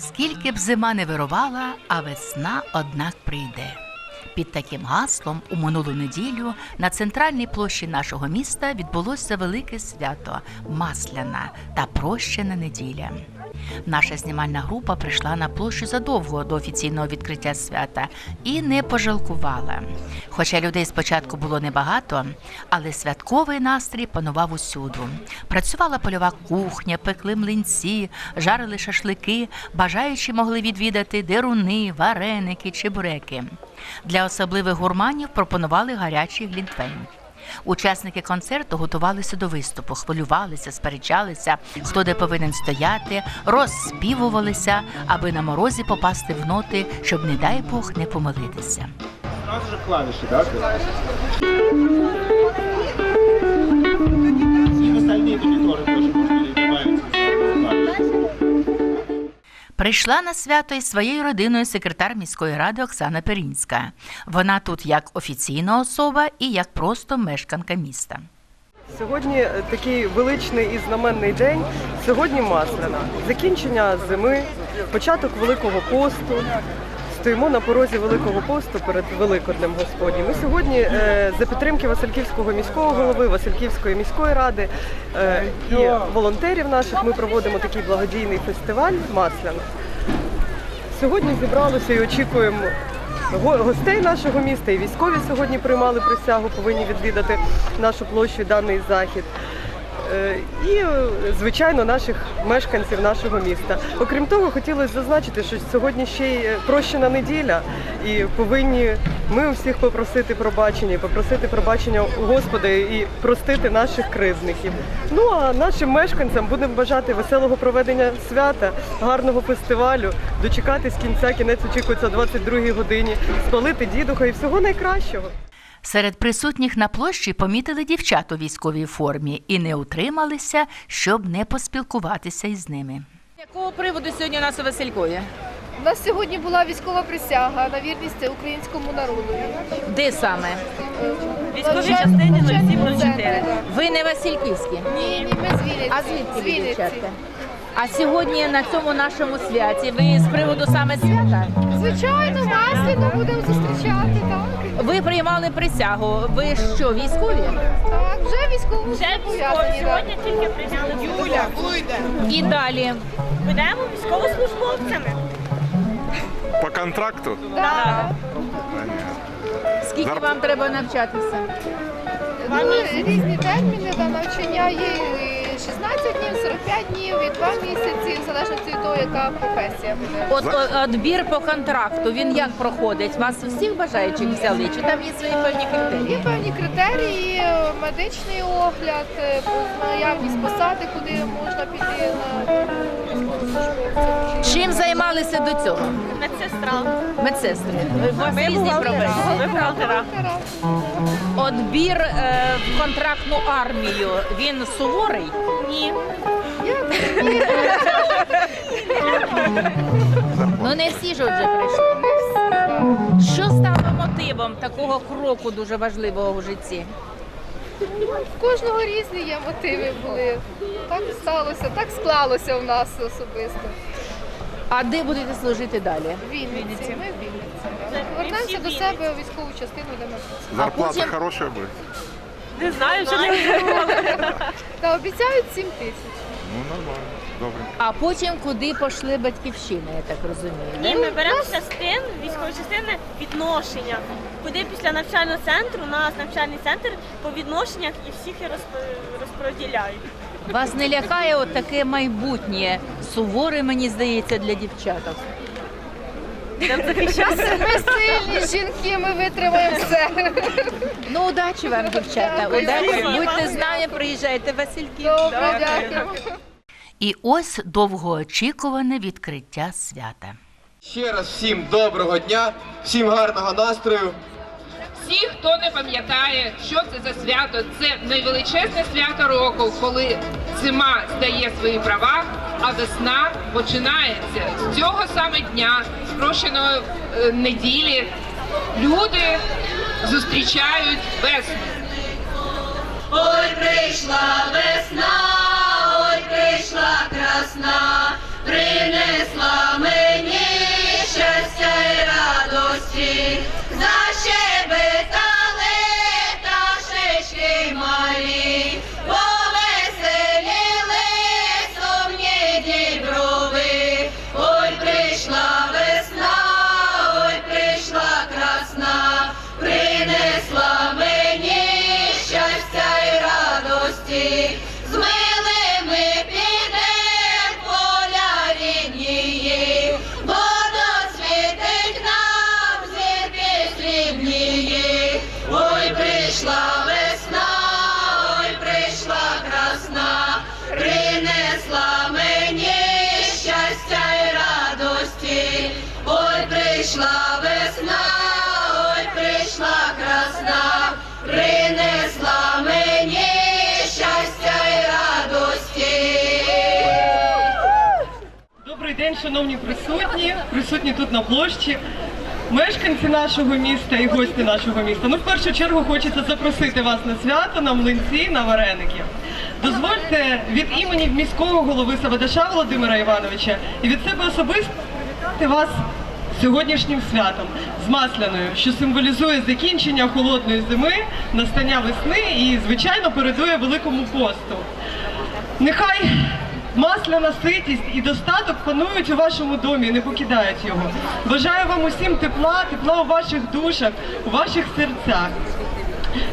Скільки б зима не вирувала, а весна однак прийде. Під таким гаслом у минулу неділю на центральній площі нашого міста відбулося велике свято Масляна та прощена неділя. Наша знімальна група прийшла на площу задовго до офіційного відкриття свята і не пожалкувала. Хоча людей спочатку було небагато, але святковий настрій панував усюду. Працювала польова кухня, пекли млинці, жарили шашлики, бажаючі могли відвідати деруни, вареники, чебуреки. Для особливих гурманів пропонували гарячий глінтвейн. Учасники концерту готувалися до виступу, хвилювалися, сперечалися, хто де повинен стояти, розспівувалися, аби на морозі попасти в ноти, щоб, не дай Бог, не помилитися. Же клавиши, да? И остальные мониторы тоже Прийшла на свято із своєю родиною секретар міської ради Оксана Перінська. Вона тут як офіційна особа і як просто мешканка міста. Сьогодні е, такий величний і знаменний день. Сьогодні масляна. Закінчення зими, початок Великого посту. Стоїмо на порозі Великого посту перед Великоднем Господнім. Ми сьогодні е, за підтримки Васильківського міського голови, Васильківської міської ради е, і волонтерів наших ми проводимо такий благодійний фестиваль Масляна. Сьогодні зібралися і очікуємо гостей нашого міста. І військові сьогодні приймали присягу, повинні відвідати нашу площу і даний захід. Е, І, звичайно, наших мешканців нашого міста. Окрім того, хотілося зазначити, що сьогодні ще й е, прощена неділя, і повинні ми у всіх попросити пробачення, попросити пробачення у Господа і простити наших кривдників. Ну а нашим мешканцям будемо бажати веселого проведення свята, гарного фестивалю, дочекатись кінця, кінець очікується о 22 годині, спалити дідуха і всього найкращого. Серед присутніх на площі помітили дівчат у військовій формі і не утрималися, щоб не поспілкуватися із ними. Якого приводу сьогодні у нас у Василькові? У нас сьогодні була військова присяга на вірність українському народу. Де саме? Військовій частині 0704. Ви не Васильківські? Ні, ні, ми з Вінниці. А звідки ви, дівчатка? А сьогодні на цьому нашому святі ви з приводу саме свята? Звичайно, масляно будемо зустрічати, так. Ви приймали присягу. Ви що, військові? Так, вже військово Вже військові сьогодні тільки прийняли Юля. І далі. Будемо військовослужбовцями. По контракту? Так. Скільки вам треба навчатися? Ну, різні терміни на навчання є і 16 днів, 45 днів і 2 місяці, в залежності від того, яка професія буде. От о- відбір по контракту, він як проходить? Вас всіх бажаючих взяли? Чи там є свої певні Є критерії? певні критерії, е, медичний огляд, е, наявність посади, куди можна піти на. Чим займалися до цього? Медсестра. Медсестри. Ми бухгалтера. Отбір е, в контрактну армію він суворий. Ні. Ну не всі ж отже прийшли. Що стало мотивом такого кроку дуже важливого у житті? В кожного різні є мотиви були. Так сталося, так склалося в нас особисто. А де будете служити далі? В Вінниці. Ми в Вінниці. Вернемося до себе у військову частину, де ми працюємо. Зарплата потім- хорошая будет? Не знаю, що не Та обіцяють 7 тисяч. Ну, нормально. Добре. А потім куди пішли батьківщини, я так розумію. Ні, ми беремо частин, військової частини відношення. Куди після навчального центру, у нас навчальний центр по відношеннях і всіх розподіляють. Вас не лякає от таке майбутнє суворе, мені здається, для дівчаток. Ми сильні жінки, ми витримаємо все. Ну, удачі вам, дівчата. Дякую. Удачі. Будьте з нами, приїжджайте Васильків. Добре, дякуємо. І ось довгоочікуване відкриття свята. Ще раз всім доброго дня, всім гарного настрою. Всі, хто не пам'ятає, що це за свято, це найвеличезне свято року, коли зима здає свої права, а весна починається. З цього саме дня, спрощеної е, неділі, люди зустрічають весну. Ой, прийшла весна, красна, принесла ми весна, ой, прийшла красна, принесла мені щастя й радості. Добрий день, шановні присутні, присутні тут на площі, мешканці нашого міста і гості нашого міста. Ну, в першу чергу хочеться запросити вас на свято, на млинці, на вареники. Дозвольте від імені міського голови Савадаша Володимира Івановича і від себе особисто привітати вас сьогоднішнім святом з масляною, що символізує закінчення холодної зими, настання весни і, звичайно, передує великому посту. Нехай масляна ситість і достаток панують у вашому домі, не покидають його. Бажаю вам усім тепла, тепла у ваших душах, у ваших серцях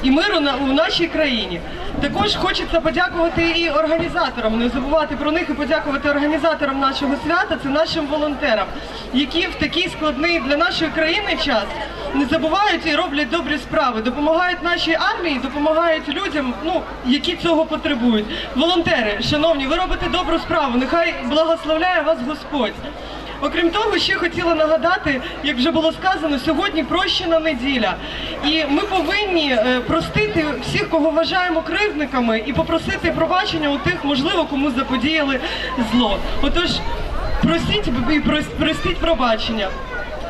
і миру на, у нашій країні. Також хочеться подякувати і організаторам, не забувати про них і подякувати організаторам нашого свята, це нашим волонтерам, які в такий складний для нашої країни час не забувають і роблять добрі справи, допомагають нашій армії, допомагають людям, ну які цього потребують. Волонтери, шановні, ви робите добру справу. Нехай благословляє вас Господь. Окрім того, ще хотіла нагадати, як вже було сказано, сьогодні прощена неділя, і ми повинні е, простити всіх, кого вважаємо кривдниками, і попросити пробачення у тих, можливо, кому заподіяли зло. Отож, простіть і простіть пробачення.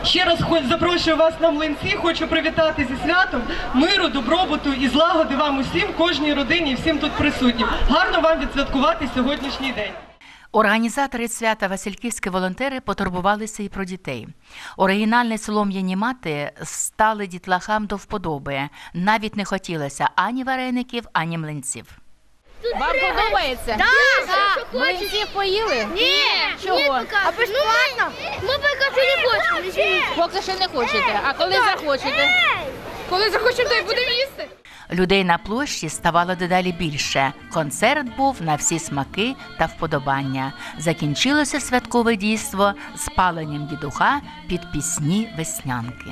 Ще раз запрошую вас на млинці. Хочу привітати зі святом миру, добробуту і злагоди вам усім, кожній родині, і всім тут присутнім. Гарно вам відсвяткувати сьогоднішній день. Організатори свята Васильківські волонтери потурбувалися і про дітей. Оригінальні солом'яні мати стали дітлахам до вподоби. Навіть не хотілося ані вареників, ані млинців. Вам подобається? Так, Млинців поїли? Ні, Чого? А безплатно? Ми поки що не хочемо. Поки що не хочете. А коли захочете? Коли захочемо, то й будемо їсти. Людей на площі ставало дедалі більше. Концерт був на всі смаки та вподобання. Закінчилося святкове дійство з паленням дідуха під пісні веснянки.